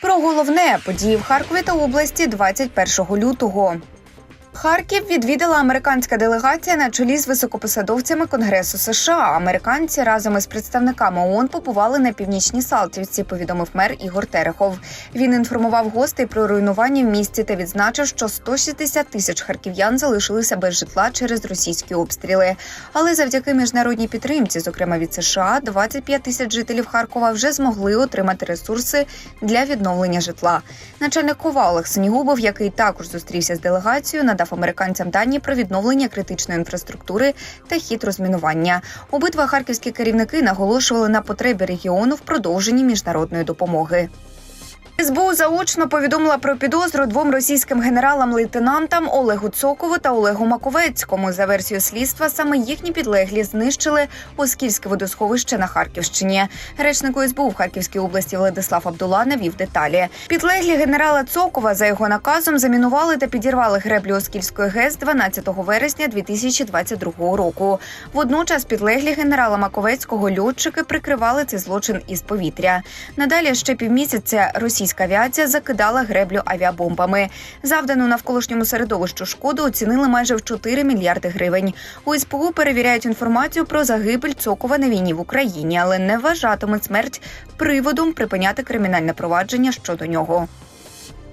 Про головне події в Харкові та області 21 лютого. Харків відвідала американська делегація на чолі з високопосадовцями Конгресу США. Американці разом із представниками ООН побували на північній Салтівці. Повідомив мер Ігор Терехов. Він інформував гостей про руйнування в місті та відзначив, що 160 тисяч харків'ян залишилися без житла через російські обстріли. Але завдяки міжнародній підтримці, зокрема від США, 25 тисяч жителів Харкова вже змогли отримати ресурси для відновлення житла. Начальник КОВА Олег Сенігубов, який також зустрівся з делегацією, надав американцям дані про відновлення критичної інфраструктури та хід розмінування. Обидва харківські керівники наголошували на потребі регіону в продовженні міжнародної допомоги. СБУ заочно повідомила про підозру двом російським генералам-лейтенантам Олегу Цокову та Олегу Маковецькому. За версією слідства, саме їхні підлеглі знищили Оскільське водосховище на Харківщині. Речнику СБУ в Харківській області Владислав Абдула навів деталі. Підлеглі генерала Цокова за його наказом замінували та підірвали греблю Оскільської ГЕС 12 вересня 2022 року. Водночас підлеглі генерала Маковецького льотчики прикривали цей злочин із повітря. Надалі ще півмісяця російська авіація закидала греблю авіабомбами. Завдану навколишньому середовищу шкоду оцінили майже в 4 мільярди гривень. У СПУ перевіряють інформацію про загибель Цокова на війні в Україні, але не вважатимуть смерть приводом припиняти кримінальне провадження щодо нього.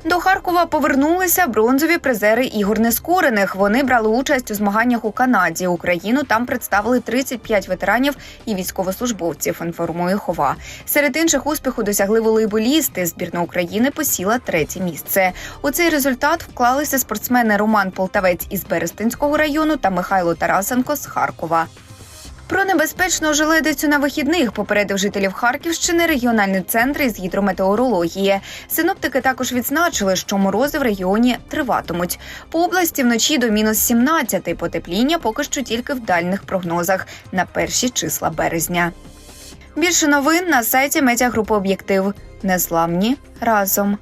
До Харкова повернулися бронзові призери ігор нескорених. Вони брали участь у змаганнях у Канаді. Україну там представили 35 ветеранів і військовослужбовців. Інформує хова. Серед інших успіху досягли волейболісти. Збірна України посіла третє місце. У цей результат вклалися спортсмени Роман Полтавець із Берестинського району та Михайло Тарасенко з Харкова. Про небезпечну желедицю на вихідних попередив жителів Харківщини регіональний центр із гідрометеорології. Синоптики також відзначили, що морози в регіоні триватимуть. По області вночі до мінус 17, потепління поки що тільки в дальних прогнозах на перші числа березня. Більше новин на сайті медіагрупи Об'єктив. Незламні разом.